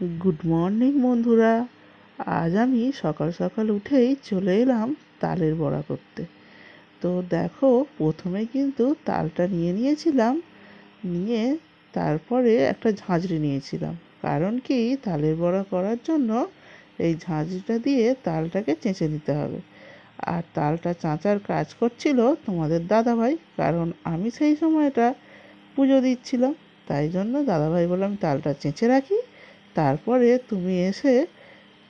Good morning বন্ধুরা। আজ আমি সকাল সকাল উঠেই চলে এলাম তালের বড়া করতে। তো দেখো, প্রথমে কিন্তু তালটা নিয়ে নিয়েছিলাম, নিয়ে তারপরে একটা ঝাঁঝরি নিয়েছিলাম। কারণ কি, তালের বড়া করার জন্য এই ঝাঁঝরিটা দিয়ে তালটাকে চেঁচে নিতে হবে। আর তালটা চাঁচার কাজ করছিল তোমাদের দাদাভাই, কারণ আমি সেই সময়টা পুজো দিচ্ছিলাম। তাই জন্য দাদাভাই বললাম তালটা চেঁচে রাখি তারপরে তুমি এসে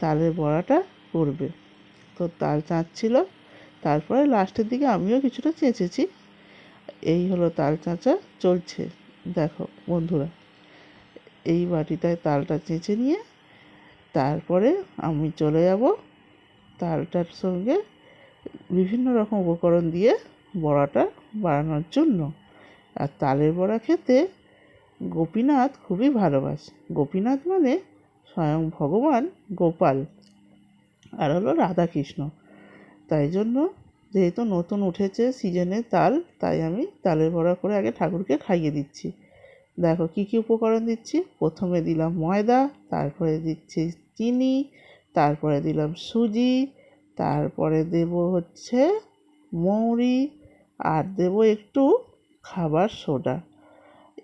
তালের বড়াটা করবে। তো তাল চাঁচছিল। তারপরে লাস্টের দিকে আমিও কিছুটা চেঁচেছি। এই হলো তাল চাঁচা চলছে। দেখো বন্ধুরা, এই বাটিটায় তালটা চেঁচে নিয়ে তারপরে আমি চলে যাব তালটার সঙ্গে বিভিন্ন রকম উপকরণ দিয়ে বড়াটা বানানোর জন্য। আর তালের বড়া খেতে গোপীনাথ খুবই ভালোবাসে। গোপীনাথ মানে স্বয়ং ভগবান গোপাল আর হলো রাধাকৃষ্ণ। তাই জন্য যেহেতু নতুন উঠেছে সিজনে তাল, তাই আমি তালের বড়া করে আগে ঠাকুরকে খাইয়ে দিচ্ছি। দেখো কী কী উপকরণ দিচ্ছি? প্রথমে দিলাম ময়দা, তারপরে দিচ্ছি চিনি, তারপরে দিলাম সুজি, তারপরে দেব হচ্ছে মৌরি, আর দেব একটু খাবার সোডা।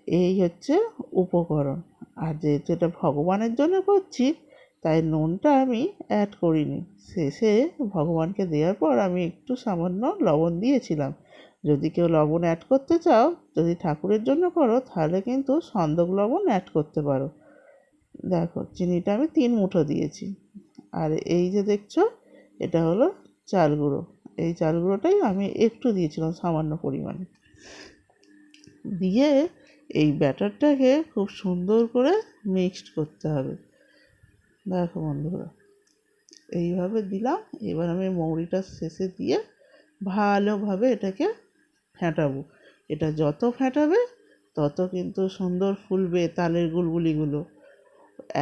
এই হচ্ছে উপকরণ। আর যেহেতু এটা ভগবানের জন্য করছি, তাই নুনটা আমি অ্যাড করিনি। শেষে ভগবানকে দেওয়ার পর আমি একটু সামান্য লবণ দিয়েছিলাম। যদি কেউ লবণ অ্যাড করতে চাও, যদি ঠাকুরের জন্য করো, তাহলে কিন্তু সন্দক লবণ অ্যাড করতে পারো। দেখো, চিনিটা আমি তিন মুঠো দিয়েছি। আর এই যে দেখছ, এটা হলো চাল গুঁড়ো। এই চাল গুঁড়োটাই আমি একটু দিয়েছিলাম সামান্য পরিমাণে। দিয়ে এই ব্যাটারটাকে খুব সুন্দর করে মিক্সড করতে হবে। দেখো বন্ধুরা, এইভাবে দিলাম। এবার আমি মৌরিটা শেষে দিয়ে ভালোভাবে এটাকে ফেটাবো। এটা যত ফেটাবে, তত কিন্তু সুন্দর ফুলবে তালের গুলগুলিগুলো।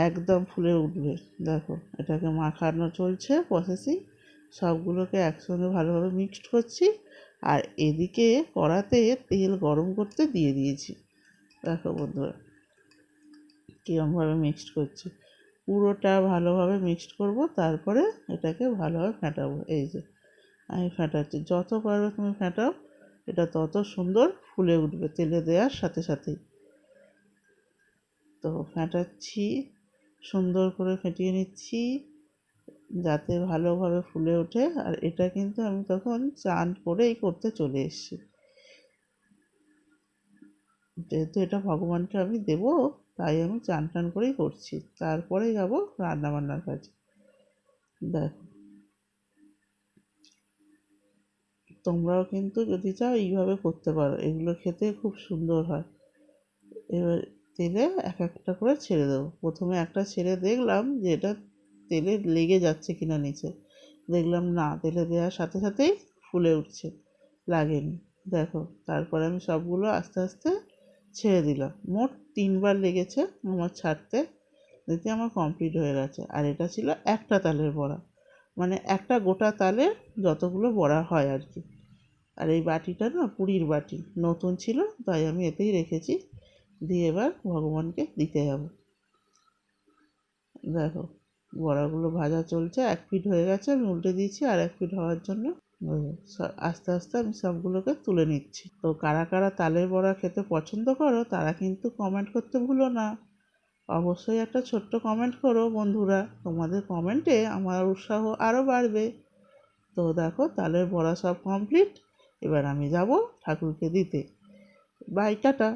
একদম ফুলে উঠবে। দেখো, এটাকে মাখানো চলছে প্রসেসিং সবগুলোকে একসঙ্গে ভালোভাবে মিক্সড করছি। আর এদিকে কড়াতে তেল গরম করতে দিয়ে দিয়েছি। দেখো বন্ধুরা, কীরমভাবে মিক্সড করছি। পুরোটা ভালোভাবে মিক্সড করব, তারপরে এটাকে ভালোভাবে ফেটাবো। এই যে, আমি ফেটাচ্ছি। যত পারবে তুমি ফেটাও, এটা তত সুন্দর ফুলে উঠবে তেলে দেওয়ার সাথে সাথেই। তো ফেটাচ্ছি, সুন্দর করে ফেটিয়ে নিচ্ছি, যাতে ভালোভাবে ফুলে ওঠে। আর এটা কিন্তু আমি তখন চান করেই করতে চলে এসেছি। যেহেতু এটা ভগবানকে আমি দেবো, তাই আমি চান টান করেই করছি। তারপরে যাব রান্নাবান্নার কাজে। দেখো। তোমরাও কিন্তু যদি চাও এইভাবে করতে পারো। এগুলো খেতে খুব সুন্দর হয়। এবার তেলে এক একটা করে ছেড়ে দেবো। প্রথমে একটা ছেড়ে দেখলাম যে এটা তেলে লেগে যাচ্ছে কিনা নিচে। দেখলাম না, তেলে দেওয়ার সাথে সাথেই ফুলে উঠছে। লাগেনি। দেখো, তারপরে আমি সবগুলো আস্তে আস্তে ছেড়ে দিলাম মোট তিনবার লেগেছে আমার ছাড়তে। দেখতে আমার কমপ্লিট হয়ে গেছে। আর এটা ছিল একটা তালের বড়া। মানে একটা গোটা তালে যতগুলো বড়া হয় আর কি। আর এই বাটিটা না পুরীর বাটি। নতুন ছিল, তাই আমি এতেই রেখেছি। দিয়ে এবার ভগবানকে দিতে যাব। দেখো, বড়াগুলো ভাজা চলছে। এক ফিট হয়ে গেছে, আমি উল্টে দিয়েছি আর এক ফিট হওয়ার জন্য। আস্তে আস্তে আমি সবগুলোকে তুলে নিচ্ছি। তো কারা কারা তালের বড়া খেতে পছন্দ করো, তারা কিন্তু কমেন্ট করতে ভুলো না। অবশ্যই একটা ছোট্ট কমেন্ট করো বন্ধুরা। তোমাদের কমেন্টে আমার উৎসাহ আরও বাড়বে। তো দেখো, তালের বড়া সব কমপ্লিট এবার আমি যাব ঠাকুরকে দিতে। Bye tata.